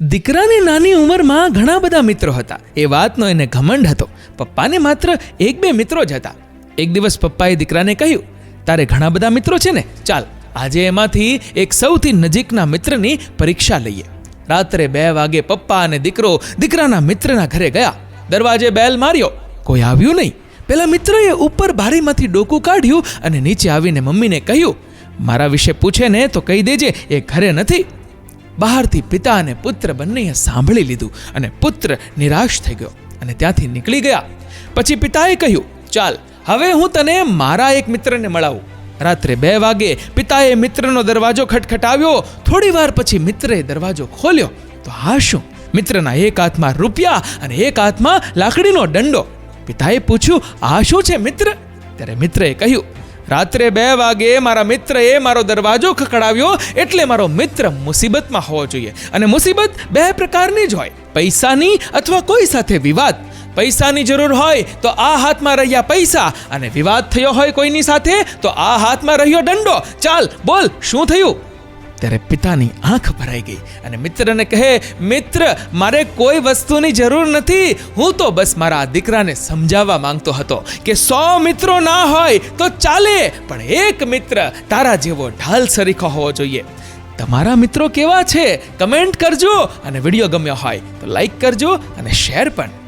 દીકરાની નાની ઉંમરમાં ઘણા બધા મિત્રો હતા. એ વાતનો એને ઘમંડ હતો. પપ્પાને માત્ર એક બે મિત્રો જ હતા. એક દિવસ પપ્પાએ દીકરાને કહ્યું, તારે ઘણા બધા મિત્રો છે ને? ચાલ, આજે એમાંથી એક સૌથી નજીકના મિત્રની પરીક્ષા લઈએ. રાત્રે બે વાગે પપ્પા અને દીકરો દીકરાના મિત્રના ઘરે ગયા. દરવાજે બેલ માર્યો. કોઈ આવ્યું નહીં. પેલા મિત્રએ ઉપર બારીમાંથી ડોકું કાઢ્યું અને નીચે આવીને મમ્મીને કહ્યું, મારા વિશે પૂછે ને તો કહી દેજે, એ ઘરે નથી. બહારથી પિતા અને પુત્ર બંનેએ સાંભળી લીધું અને પુત્ર નિરાશ થઈ ગયો અને ત્યાંથી નીકળી ગયા. પછી પિતાએ કહ્યું, ચાલ, હવે હું તને મારા એક મિત્રને મળાવું. રાત્રે બે વાગે પિતાએ મિત્રનો દરવાજો ખટખટાવ્યો. થોડી વાર પછી મિત્રએ દરવાજો ખોલ્યો. તો આ શું? મિત્રના એક હાથમાં રૂપિયા અને એક હાથમાં લાકડીનો દંડો. પિતાએ પૂછ્યું, આ શું છે મિત્ર? ત્યારે મિત્રએ કહ્યું રાત્રે બે વાગે મારા મિત્રએ મારો દરવાજો ખખડાવ્યો એટલે મારો મિત્ર મુસીબતમાં હોવો જોઈએ. અને મુસીબત બે પ્રકારની જ હોય. પૈસાની અથવા કોઈ સાથે વિવાદ. પૈસાની જરૂર હોય તો આ હાથમાં રહ્યા પૈસા. અને વિવાદ થયો હોય કોઈની સાથે તો આ હાથમાં રહ્યો દંડો. ચાલ, બોલ, શું થયું? ત્યારે પિતાની આંખ ભરાઈ ગઈ અને મિત્રને કહે, મિત્ર, મારે કોઈ વસ્તુની જરૂર નથી. હું તો બસ મારા દીકરાને સમજાવવા માંગતો હતો કે સો મિત્રો ના હોય તો ચાલે, પણ એક મિત્ર તારા જેવો ઢાલ સરીખો હોવો જોઈએ. તમારા મિત્રો કેવા છે? કમેન્ટ કરજો અને વીડિયો ગમ્યો હોય તો લાઈક કરજો અને શેર પણ.